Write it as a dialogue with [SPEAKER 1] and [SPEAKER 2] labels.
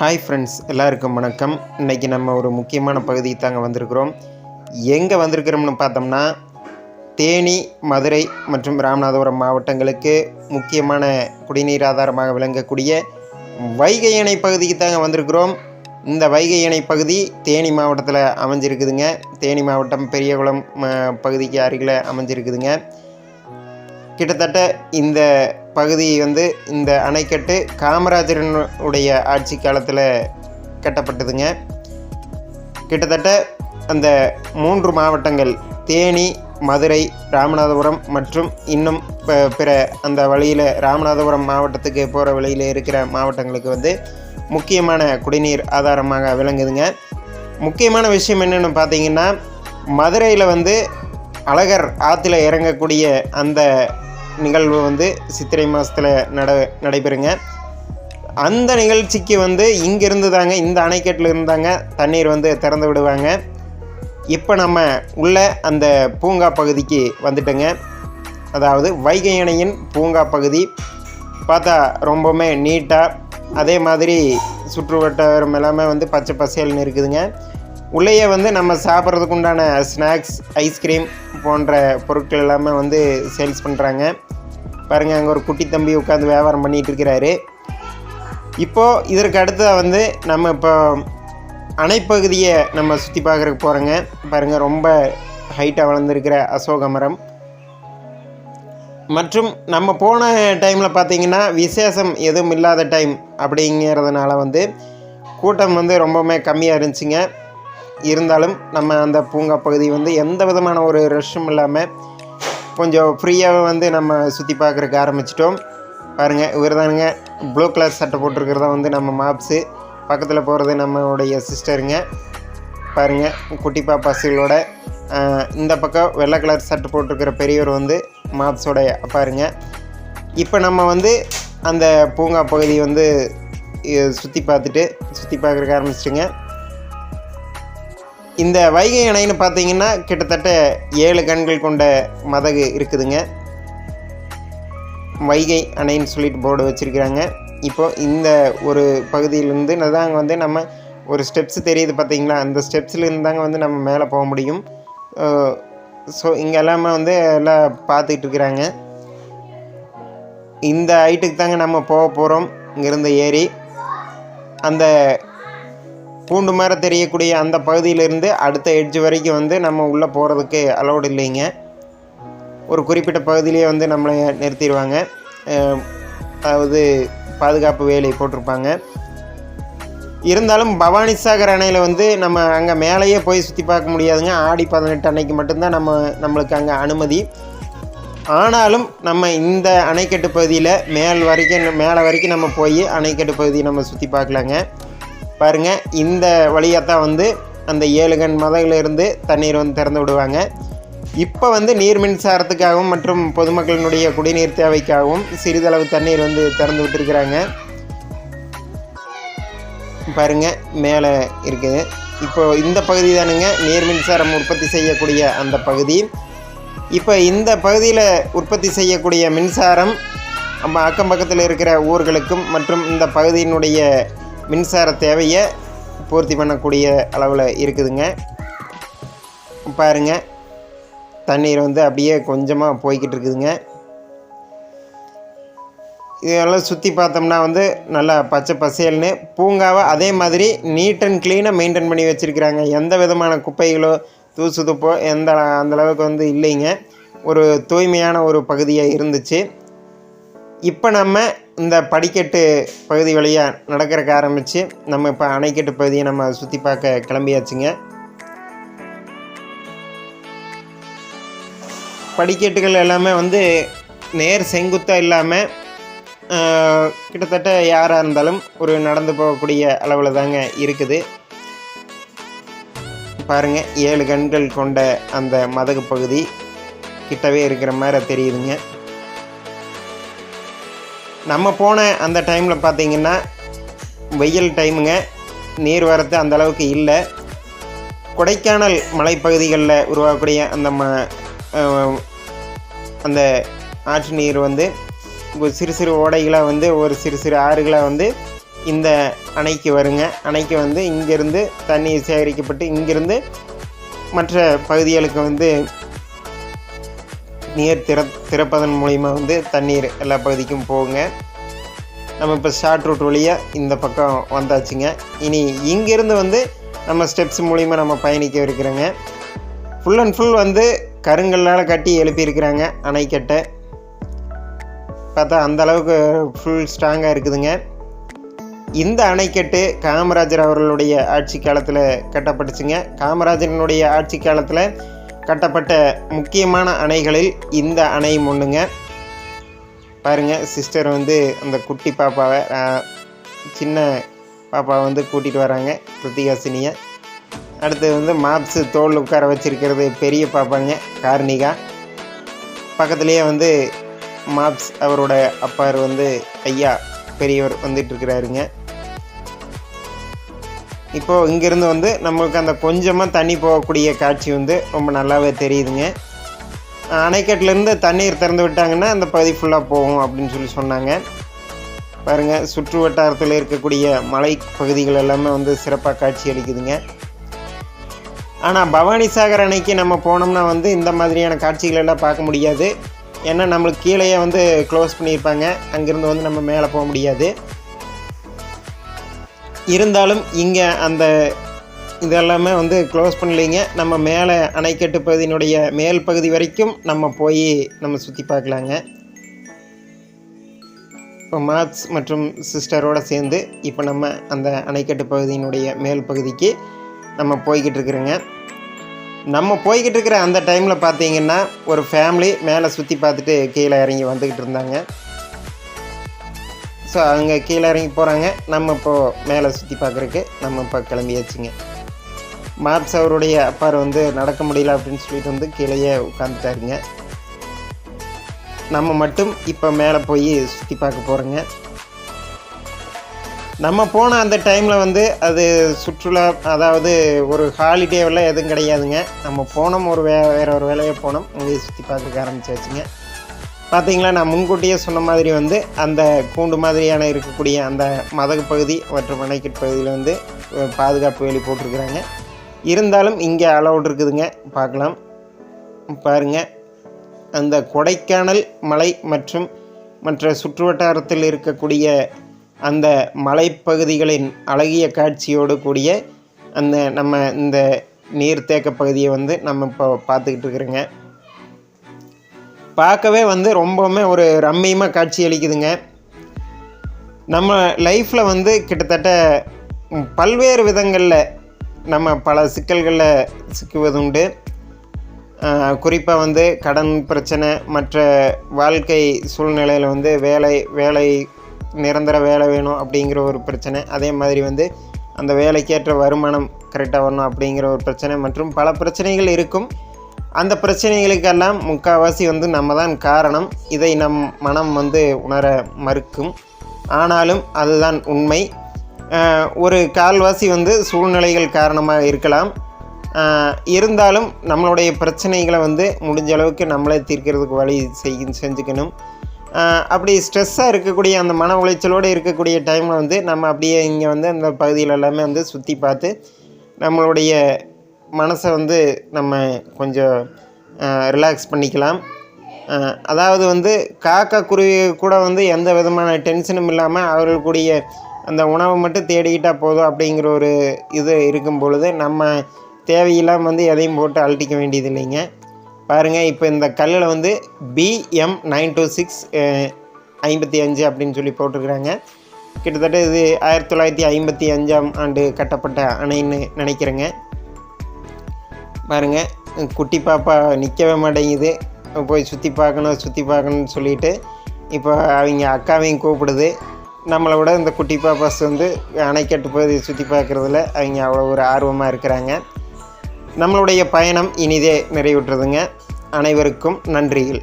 [SPEAKER 1] Hi friends எல்லாருக்கும் வணக்கம். இன்றைக்கி நம்ம ஒரு முக்கியமான பகுதிக்கு தாங்க வந்திருக்கிறோம். எங்கே வந்திருக்கிறோம்னு பார்த்தோம்னா தேனி மதுரை மற்றும் ராமநாதபுரம் மாவட்டங்களுக்கு முக்கியமான குடிநீர் ஆதாரமாக விளங்கக்கூடிய வைகை அணை பகுதிக்கு தாங்க வந்திருக்கிறோம். இந்த வைகை அணை பகுதி தேனி மாவட்டத்தில் அமைஞ்சிருக்குதுங்க. தேனி மாவட்டம் பெரியகுளம் ம- பகுதிக்கு அருகில் அமைஞ்சிருக்குதுங்க. கிட்டத்தட்ட இந்த பகுதியை வந்து இந்த அணைக்கட்டு காமராஜரனுடைய ஆட்சி காலத்தில் கட்டப்பட்டதுங்க. கிட்டத்தட்ட அந்த மூன்று மாவட்டங்கள் தேனி மதுரை ராமநாதபுரம் மற்றும் இன்னும் பிற அந்த வழியில் ராமநாதபுரம் மாவட்டத்துக்கு போகிற வழியில் இருக்கிற மாவட்டங்களுக்கு வந்து முக்கியமான குடிநீர் ஆதாரமாக விளங்குதுங்க. முக்கியமான விஷயம் என்னென்னு பார்த்தீங்கன்னா மதுரையில் வந்து அழகர் ஆற்றுல இறங்கக்கூடிய அந்த நிகழ்வு வந்து சித்திரை மாதத்தில் நட நடைபெறுங்க. அந்த நிகழ்ச்சிக்கு வந்து இங்கிருந்து தாங்க இந்த அணைக்கட்டில் இருந்தாங்க தண்ணீர் வந்து திறந்து விடுவாங்க. இப்போ நம்ம உள்ள அந்த பூங்கா பகுதிக்கு வந்துட்டோங்க. அதாவது வைகை அணையின் பூங்கா பகுதி. பார்த்தா ரொம்பவுமே நீட்டாக அதே மாதிரி சுற்று வட்டாரம் எல்லாமே வந்து பச்சை பசேல்னு இருக்குதுங்க. உள்ளேயே வந்து நம்ம சாப்பிட்றதுக்கு உண்டான ஸ்நாக்ஸ் ஐஸ்கிரீம் போன்ற பொருட்கள் எல்லாமே வந்து சேல்ஸ் பண்ணுறாங்க பாருங்கள் அங்கே ஒரு குட்டி தம்பி உட்காந்து வியாபாரம் பண்ணிகிட்டு இருக்கிறாரு. இப்போது இதற்கு அடுத்ததாக வந்து நம்ம இப்போ அணைப்பகுதியை நம்ம சுற்றி பார்க்குறக்கு போகிறோங்க பாருங்கள் ரொம்ப ஹைட்டாக வளர்ந்துருக்கிற அசோக மரம். மற்றும் நம்ம போன டைமில் பார்த்தீங்கன்னா விசேஷம் எதுவும் இல்லாத டைம் அப்படிங்கிறதுனால வந்து கூட்டம் வந்து ரொம்பவுமே கம்மியாக இருந்துச்சுங்க. இருந்தாலும் நம்ம அந்த பூங்கா பகுதி வந்து எந்த விதமான ஒரு ரஷ்ஷும் இல்லாமல் கொஞ்சம் ஃப்ரீயாகவே வந்து நம்ம சுற்றி பார்க்குறக்கு ஆரம்பிச்சிட்டோம். பாருங்கள் இவர் தானுங்க ப்ளூ கலர் சட்டை போட்டிருக்கிறதா வந்து நம்ம மாப்ஸு பக்கத்தில் போகிறது நம்மளுடைய சிஸ்டருங்க பாருங்கள் குட்டி பாப்பாசுகளோட இந்த பக்கம் வெள்ளை கலர் சட்டை போட்டிருக்கிற பெரியவர் வந்து மாப்ஸோட பாருங்க. இப்போ நம்ம வந்து அந்த பூங்கா பகுதி வந்து சுற்றி பார்த்துட்டு சுற்றி பார்க்குறக்கு ஆரம்பிச்சிட்டுங்க. இந்த வைகை அணைன்னு பார்த்தீங்கன்னா கிட்டத்தட்ட ஏழு கண்கள் கொண்ட மதகு இருக்குதுங்க. வைகை அணைன்னு சொல்லிட்டு போர்டு வச்சுருக்கிறாங்க. இப்போ இந்த ஒரு பகுதியிலேருந்து தாங்க வந்து நம்ம ஒரு ஸ்டெப்ஸ் தெரியுது பார்த்தீங்களா? அந்த ஸ்டெப்ஸ்லேருந்து தாங்க வந்து நம்ம மேலே போக முடியும். ஸோ இங்கே எல்லாமே வந்து எல்லாம் பார்த்துக்கிட்டு இருக்கிறாங்க. இந்த ஹைட்டுக்கு தாங்க நம்ம போக போகிறோம். இங்கேருந்து ஏறி அந்த பூண்டு மாதிரி தெரியக்கூடிய அந்த பகுதியிலேருந்து அடுத்த எட்ஜ் வரைக்கும் வந்து நம்ம உள்ளே போகிறதுக்கு அலௌடு இல்லைங்க. ஒரு குறிப்பிட்ட பகுதியிலேயே வந்து நம்மளை நிறுத்திடுவாங்க. அதாவது பாதுகாப்பு வேலை போட்டிருப்பாங்க. இருந்தாலும் பவானிசாகர் அணையில் வந்து நம்ம அங்கே மேலேயே போய் சுற்றி பார்க்க முடியாதுங்க. ஆடி பதினெட்டு அன்னைக்கு மட்டும்தான் நம்ம நம்மளுக்கு அங்கே அனுமதி. ஆனாலும் நம்ம இந்த அணைக்கட்டு பகுதியில் மேல் வரைக்கும் மேலே வரைக்கும் நம்ம போய் அணைக்கட்டு பகுதியை நம்ம சுற்றி பார்க்கலாங்க. பாருங்க இந்த வழியாக தான் வந்து அந்த ஏழு கண் மதகிலிருந்து தண்ணீர் வந்து திறந்து விடுவாங்க. இப்போ வந்து நீர் மின்சாரத்துக்காகவும் மற்றும் பொதுமக்களினுடைய குடிநீர் தேவைக்காகவும் சிறிதளவு தண்ணீர் வந்து திறந்து விட்டுருக்குறாங்க. பாருங்க மேலே இருக்குது. இப்போ இந்த பகுதி தானுங்க நீர் மின்சாரம் உற்பத்தி செய்யக்கூடிய அந்த பகுதி. இப்போ இந்த பகுதியில் உற்பத்தி செய்யக்கூடிய மின்சாரம் நம்ம அக்கம் பக்கத்தில் இருக்கிற ஊர்களுக்கும் மற்றும் இந்த பகுதியினுடைய மின்சார தேவையை பூர்த்தி பண்ணக்கூடிய அளவில் இருக்குதுங்க. பாருங்க தண்ணீர் வந்து அப்படியே கொஞ்சமாக போய்கிட்டு இருக்குதுங்க. இதெல்லாம் சுற்றி பார்த்தோம்னா வந்து நல்லா பச்சை பசேல்னு பூங்காவை அதே மாதிரி நீட் அண்ட் க்ளீனாக மெயின்டைன் பண்ணி வச்சுருக்கிறாங்க. எந்த விதமான குப்பைகளோ தூசு துப்போ எந்த அந்த அளவுக்கு வந்து இல்லைங்க. ஒரு தூய்மையான ஒரு பகுதியாக இருந்துச்சு. இப்போ நம்ம இந்த படிக்கட்டு பகுதி வழியாக நடக்கிறக்க ஆரம்பித்து நம்ம இப்போ அணைக்கட்டு பகுதியை நம்ம சுற்றி பார்க்க கிளம்பியாச்சுங்க. படிக்கட்டுகள் எல்லாமே வந்து நேர் செங்குத்தாக இல்லாமல் கிட்டத்தட்ட யாராக இருந்தாலும் ஒரு நடந்து போகக்கூடிய அளவில் தாங்க இருக்குது. பாருங்க ஏழு கண்கள் கொண்ட அந்த மதகு பகுதி கிட்டவே இருக்கிற மாதிரி தெரியுதுங்க. நம்ம போன அந்த டைமில் பார்த்திங்கன்னா வெயில் டைமுங்க நீர் வரத்து அந்தளவுக்கு இல்லை. கொடைக்கானல் மலைப்பகுதிகளில் உருவாகக்கூடிய அந்த ம அந்த ஆற்று நீர் வந்து சிறு சிறு ஓடைகளாக வந்து ஒரு சிறு சிறு ஆறுகளாக வந்து இந்த அணைக்கு வருங்க. அணைக்கு வந்து இங்கேருந்து தண்ணி சேகரிக்கப்பட்டு இங்கிருந்து மற்ற பகுதிகளுக்கு வந்து நீர் திற திறப்பதன் மூலிமா வந்து தண்ணீர் எல்லா பகுதிக்கும் போகுங்க. நம்ம இப்போ ஷார்ட் ரூட் வழியாக இந்த பக்கம் வந்தாச்சுங்க. இனி இங்கேருந்து வந்து நம்ம ஸ்டெப்ஸ் மூலிமா நம்ம பயணிக்க இருக்கிறோங்க. ஃபுல் அண்ட் ஃபுல் வந்து கருங்கல்லால் கட்டி எழுப்பியிருக்கிறாங்க அணைக்கட்டை. பார்த்தா அந்த அளவுக்கு ஃபுல் ஸ்ட்ராங்காக இருக்குதுங்க. இந்த அணைக்கட்டு காமராஜர் அவர்களுடைய ஆட்சி காலத்தில் கட்டப்பட்டுச்சுங்க. காமராஜரனுடைய ஆட்சி காலத்தில் கட்டப்பட்ட முக்கியமான அணைகளில் இந்த அணையும் ஒன்றுங்க பாருங்கள் சிஸ்டர் வந்து அந்த குட்டி பாப்பாவை சின்ன பாப்பாவை வந்து கூட்டிகிட்டு வராங்க கிருத்திகாசினியை அடுத்து வந்து மாப்ஸு தோல் உட்கார வச்சுருக்கிறது பெரிய பாப்பாங்க கார்னிகா. பக்கத்துலேயே வந்து மாப்ஸ் அவரோட அப்பார் வந்து ஐயா பெரியவர் வந்துட்டு இப்போது இங்கேருந்து வந்து நம்மளுக்கு அந்த கொஞ்சமாக தண்ணி போகக்கூடிய காட்சி வந்து ரொம்ப நல்லாவே தெரியுதுங்க. அணைக்கட்டிலேருந்து தண்ணீர் திறந்து விட்டாங்கன்னா அந்த பகுதி ஃபுல்லாக போகும் அப்படின்னு சொல்லி சொன்னாங்க. பாருங்கள் சுற்று வட்டாரத்தில் இருக்கக்கூடிய மலை பகுதிகள் எல்லாமே வந்து சிறப்பாக காட்சி அளிக்குதுங்க. ஆனால் பவானி சாகர் அணைக்கு நம்ம போனோம்னா வந்து இந்த மாதிரியான காட்சிகள் எல்லாம் பார்க்க முடியாது. ஏன்னா நம்மளுக்கு கீழேயே வந்து க்ளோஸ் பண்ணியிருப்பாங்க. அங்கேருந்து வந்து நம்ம மேலே போக முடியாது. இருந்தாலும் இங்கே அந்த இதெல்லாமே வந்து க்ளோஸ் பண்ணலைங்க. நம்ம மேலே அணைக்கட்டு பகுதியினுடைய மேல் பகுதி வரைக்கும் நம்ம போய் நம்ம சுற்றி பார்க்கலாங்க. இப்போ மார்க்ஸ் மற்றும் சிஸ்டரோடு சேர்ந்து இப்போ நம்ம அந்த அணைக்கட்டு பகுதியினுடைய மேல் பகுதிக்கு நம்ம போய்கிட்டு இருக்கிறோங்க. நம்ம போய்கிட்டு இருக்கிற அந்த டைமில் பார்த்தீங்கன்னா ஒரு ஃபேமிலி மேலே சுற்றி பார்த்துட்டு கீழே இறங்கி வந்துக்கிட்டு இருந்தாங்க. ஸோ அவங்க கீழே இறங்கி போகிறாங்க நம்ம இப்போது மேலே சுற்றி பார்க்குறக்கு நம்ம இப்போ கிளம்பியாச்சுங்க. மார்க்ஸ் அவருடைய அப்பார் வந்து நடக்க முடியல அப்படின்னு சொல்லிட்டு வந்து கீழேயே உட்காந்துட்டாருங்க நம்ம மட்டும் இப்போ மேலே போய் சுற்றி பார்க்க போகிறோங்க நம்ம போன அந்த டைமில் வந்து அது சுற்றுலா அதாவது ஒரு ஹாலிடேவெல்லாம் எதுவும் கிடையாதுங்க. நம்ம போனோம் ஒரு வே வேற ஒரு வேலையை போனோம் அங்கேயே சுற்றி பார்க்க ஆரம்பிச்சாச்சுங்க. பார்த்திங்களா நான் முன்கூட்டியே சொன்ன மாதிரி வந்து அந்த கூண்டு மாதிரியான இருக்கக்கூடிய அந்த மதகு பகுதி மற்றும் அணைக்கட் பகுதியில் வந்து பாதுகாப்பு வேலி போட்டிருக்கிறாங்க. இருந்தாலும் இங்கே அலவுட் இருக்குதுங்க. பார்க்கலாம். பாருங்கள் அந்த கொடைக்கானல் மலை மற்றும் மற்ற சுற்றுவட்டாரத்தில் இருக்கக்கூடிய அந்த மலைப்பகுதிகளின் அழகிய காட்சியோடு கூடிய அந்த நம்ம இந்த நீர்த்தேக்க பகுதியை வந்து நம்ம இப்போ பார்த்துக்கிட்டு இருக்கிறோங்க. பார்க்கவே வந்து ரொம்பவுமே ஒரு ரம்மியமாக காட்சி அளிக்குதுங்க. நம்ம லைஃப்பில் வந்து கிட்டத்தட்ட பல்வேறு விதங்களில் நம்ம பல சிக்கல்களில் சிக்குவது உண்டு குறிப்பாக வந்து கடன் பிரச்சனை மற்ற வாழ்க்கை சூழ்நிலையில் வந்து வேலை வேலை நிரந்தர வேலை வேணும் அப்படிங்கிற ஒரு பிரச்சனை. அதே மாதிரி வந்து அந்த வேலைக்கேற்ற வருமானம் கரெக்டாக வரணும் அப்படிங்கிற ஒரு பிரச்சனை மற்றும் பல பிரச்சனைகள் இருக்கும். அந்த பிரச்சனைகளுக்கெல்லாம் முக்கால்வாசி வந்து நம்ம தான் காரணம். இதை நம் மனம் வந்து உணர மறுக்கும். ஆனாலும் அதுதான் உண்மை. ஒரு கால்வாசி வந்து சூழ்நிலைகள் காரணமாக இருக்கலாம். இருந்தாலும் நம்மளுடைய பிரச்சனைகளை வந்து முடிஞ்ச அளவுக்கு நம்மளே தீர்க்கிறதுக்கு வழி செய் செஞ்சுக்கணும். அப்படி ஸ்ட்ரெஸ்ஸாக இருக்கக்கூடிய அந்த மன உளைச்சலோடு இருக்கக்கூடிய டைமில் வந்து நம்ம அப்படியே இங்கே வந்து அந்த பகுதியில் எல்லாமே வந்து சுற்றி பார்த்து நம்மளுடைய மனசை வந்து நம்ம கொஞ்சம் ரிலாக்ஸ் பண்ணிக்கலாம். அதாவது வந்து காக்கா குருவி கூட வந்து எந்த விதமான டென்ஷனும் இல்லாமல் அவர்களுக்குடைய அந்த உணவை மட்டும் தேடிக்கிட்டால் போதும் அப்படிங்கிற ஒரு இது இருக்கும் பொழுது நம்ம தேவையில்லாமல் வந்து எதையும் போட்டு அழட்டிக்க வேண்டியது இல்லைங்க. பாருங்கள் இப்போ இந்த கல்லில் வந்து பிஎம் நைன் டூ சிக்ஸ் ஐம்பத்தி அஞ்சு அப்படின்னு சொல்லி போட்டிருக்கிறாங்க. கிட்டத்தட்ட இது ஆயிரத்தி தொள்ளாயிரத்தி ஐம்பத்தி அஞ்சாம் ஆண்டு கட்டப்பட்ட அணைன்னு நினைக்கிறேங்க. பாருங்க குட்டி பாப்பா நிற்கவே மாட்டேங்குது. போய் சுற்றி பார்க்கணும் சுற்றி பார்க்கணும்னு சொல்லிட்டு இப்போ அவங்க அக்காவையும் கூப்பிடுது. நம்மளை விட இந்த குட்டி பாப்பாஸ் வந்து அணைக்கட்டு பகுதியை சுற்றி பார்க்குறதுல அவங்க அவ்வளோ ஒரு ஆர்வமாக இருக்கிறாங்க. நம்மளுடைய பயணம் இனிதே நிறைவுற்றுதுங்க. அனைவருக்கும் நன்றிகள்.